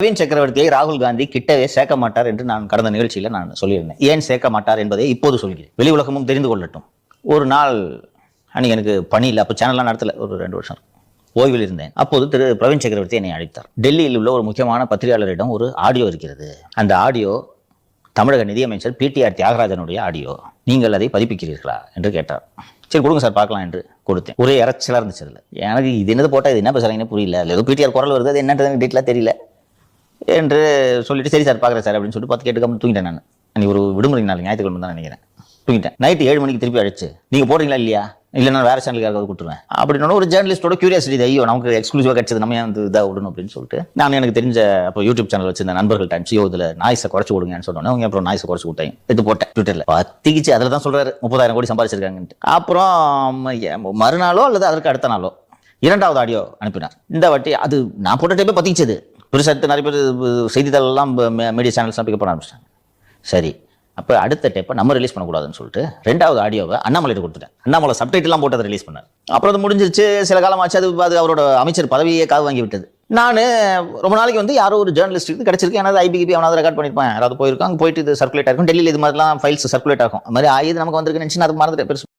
பிரவீன் சக்கரவர்த்தியை ராகுல் காந்தி கிட்டவே சேர்க்க மாட்டார் என்று நான் கடந்த நிகழ்ச்சியில் நான் சொல்லியிருந்தேன். ஏன் சேர்க்க மாட்டார் என்பதை இப்போது சொல்கிறேன். வெளி உலகமும் தெரிந்து கொள்ளட்டும். ஒரு நாள் அன்னைக்கு எனக்கு பணி இல்லை அப்போ சேனல்லாம் நடத்தலை. ஒரு ரெண்டு வருஷம் ஓய்வில் இருந்தேன். அப்போது திரு பிரவீன் சக்கரவர்த்தி என்னை அழைத்தார். டெல்லியில் உள்ள ஒரு முக்கியமான பத்திரிகையாளரிடம் ஒரு ஆடியோ இருக்கிறது. அந்த ஆடியோ தமிழக நிதியமைச்சர் பிடிஆர் தியாகராஜனுடைய ஆடியோ. நீங்கள் அதை பதிப்பிக்கிறீர்களா என்று கேட்டார். சரி கொடுங்க சார் பார்க்கலாம் என்று கொடுத்தேன். ஒரே இறச்சலாக இருந்துச்சு அதில். எனக்கு இது என்னது போட்டால் இது என்ன பேசுகிறாங்கன்னு புரியல. ஏதோ பிடிஆர் குரல் வருது அது என்னன்றது எனக்கு டீட்டெயிலாக தெரியல. என்று சொல்லிட்டு சரி சார் பார்க்குறேன் சார் அப்படின்னு சொல்லிட்டு பார்த்து கேட்டுக்காம தூங்கிட்டேன் நான். நீ ஒரு விடுமுறை நாள் ஞாயிற்றுக்கிழமை தான் நினைக்கிறேன். தூங்கிட்டேன். நைட்டு ஏழு மணிக்கு திருப்பி அழைச்சு நீங்கள் போடுறீங்களா இல்லையா? இல்லை நான் வேறு சேனலுக்கு யாராவது கொடுத்துருவேன் அப்படின்னு ஒரு ஜேர்னலிஸ்டோட கியூரியாசிட்டி ஐயோ நமக்கு எக்ஸ்க்ளூசிவாக கிடைச்சது நம்ம ஏன் வந்து இதாக விடணும்? அப்படின்னு சொல்லிட்டு நான் எனக்கு தெரிஞ்ச அப்போ யூடியூப் சேனல் வச்சிருந்த நண்பர்கள் டைம்ஸ் யோ இதில் நாய்ஸை குறைச்சி விடுங்கன்னு சொன்னோன்னே அவங்க அப்புறம் நாய்ஸை குறைச்சி விட்டேன் இது போட்டேன் ட்விட்டரில் பத்திக்கிச்சு அதில் தான் சொல்கிறாரு முப்பதாயிரம் கோடி சம்பாதிச்சிருக்காங்கன்ட்டு அப்புறம் மறுநாளோ அல்லது அதற்கு அடுத்த நாளோ இரண்டாவது ஆடியோ அனுப்பினார். இந்த வாட்டி அது நான் போட்ட டைப்பே பத்திக்கிச்சது பெருசாக எடுத்து நிறைய பேர் செய்தித்தாளெல்லாம் மீடியா சேனல்ஸ்லாம் பிக்கப் பண்ண ஆரம்பிச்சிட்டாங்க. சரி அப்போ அடுத்த டேப்பை நம்ம ரிலீஸ் பண்ணக்கூடாதுன்னு சொல்லிட்டு ரெண்டாவது ஆடியோவை அண்ணாமலையிட்ட கொடுத்துட்டேன். அண்ணாமலை சப்டைட்டெல்லாம் போட்டு அதை ரிலீஸ் பண்ணார். அப்புறம் அது முடிஞ்சிருச்சு சில காலம் ஆச்சு அது அது அவரோட அமைச்சர் பதவியே காது வாங்கி விட்டது. நான் ரொம்ப நாளைக்கு வந்து யாரோ ஒரு ஜேர்னலிஸ்ட்டுக்கு கிடச்சிருக்கு ஏன்னா ஐபிபி அவனாவது ரெக்கார்ட் பண்ணியிருப்பான் யாராவது போயிருக்காங்க போயிட்டு இது சர்க்குலேட் ஆகும் டெல்லியில் இது மாதிரிலாம் ஃபைல்ஸ் சர்க்குலேட் ஆகும். அது மாதிரி ஆயுது நமக்கு வந்திருக்கு நினச்சி அது மறந்துட்டு பெருசு